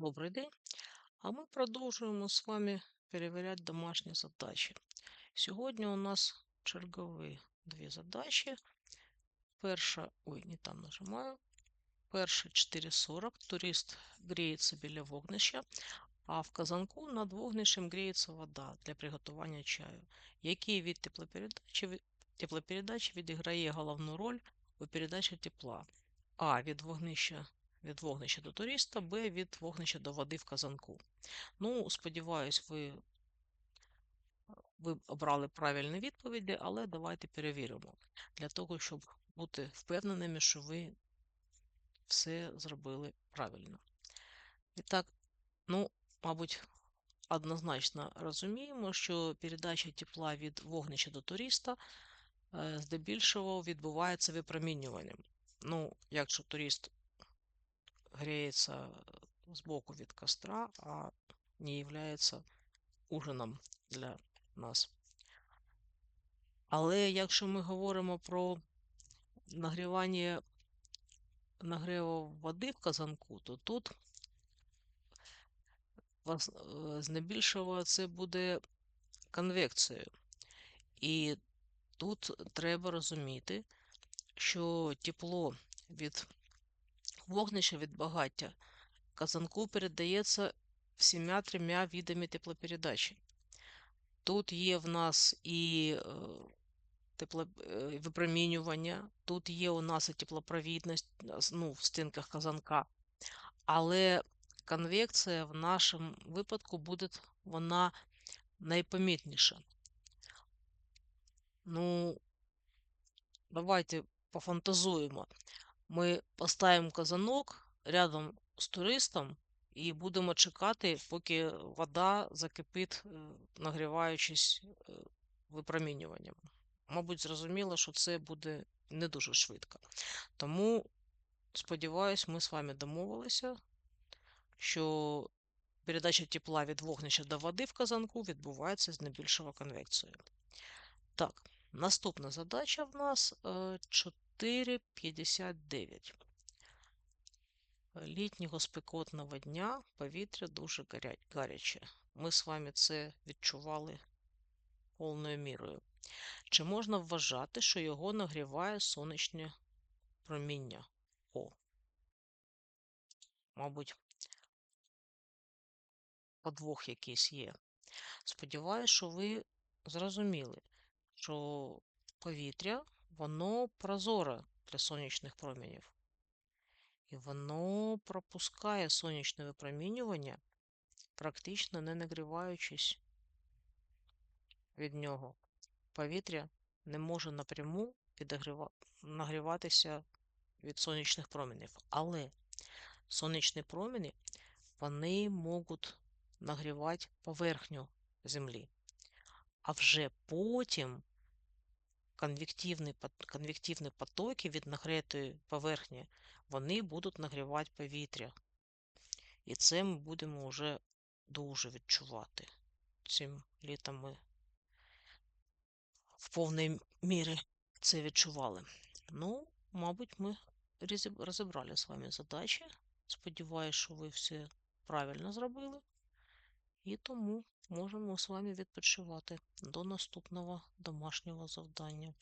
Добрий день. А ми продовжуємо з вами перевіряти домашні задачі. Сьогодні у нас чергові дві задачі. Перша, ой, не там нажимаю. Перша 4.40. Турист гріється біля вогнища, а в казанку над вогнищем гріється вода для приготування чаю. Який від теплопередачі, теплопередачі відіграє головну роль у передачі тепла? А. Від вогнища від вогнища до туриста, Б від вогнища до води в казанку. Ну, сподіваюсь, ви, ви обрали правильні відповіді, але давайте перевіримо. Для того, щоб бути впевненими, що ви все зробили правильно. І так, ну, мабуть, однозначно розуміємо, що передача тепла від вогнища до туриста е, здебільшого відбувається випромінюванням. Ну, якщо турист греется сбоку від костра, а не являється ужином для нас. Але якщо ми говоримо про нагрівання нагріву води в казанку, то тут е, здебільшого це буде конвекцією. І тут треба розуміти, що тепло від вогнища від багаття казанку передається всіма трьома видами теплопередачі. Тут є в нас і е, е, випромінювання, тут є у нас і теплопровідність ну, в стінках казанка. Але конвекція в нашому випадку буде вона найпомітніша. Ну, давайте пофантазуємо. Ми поставимо казанок рядом з туристом і будемо чекати, поки вода закипить, е, нагріваючись е, випромінюванням. Мабуть, зрозуміло, що це буде не дуже швидко. Тому, сподіваюсь, ми з вами домовилися, що передача тепла від вогнища до води в казанку відбувається з найбільшого конвекцією. Так, наступна задача в нас е, 4,59. Літнього спекотного дня повітря дуже гаряче. Ми з вами це відчували повною мірою. Чи можна вважати, що його нагріває сонячне проміння? О. Мабуть, подвох якийсь є. Сподіваюсь, що ви зрозуміли, що повітря, воно прозоре для сонячних промінів. І воно пропускає сонячне випромінювання, практично не нагріваючись від нього. Повітря не може напряму нагріватися від сонячних променів. Але сонячні промені вони можуть нагрівати поверхню Землі. А вже потім конвективні, потоки від нагретої поверхні вони будуть нагрівати повітря. І це ми будемо вже дуже відчувати. Цим літом ми в повній мірі це відчували. Ну, мабуть, ми розібрали з вами задачі. Сподіваюсь, що ви все правильно зробили. І тому можемо з вами відпочивати до наступного домашнього завдання.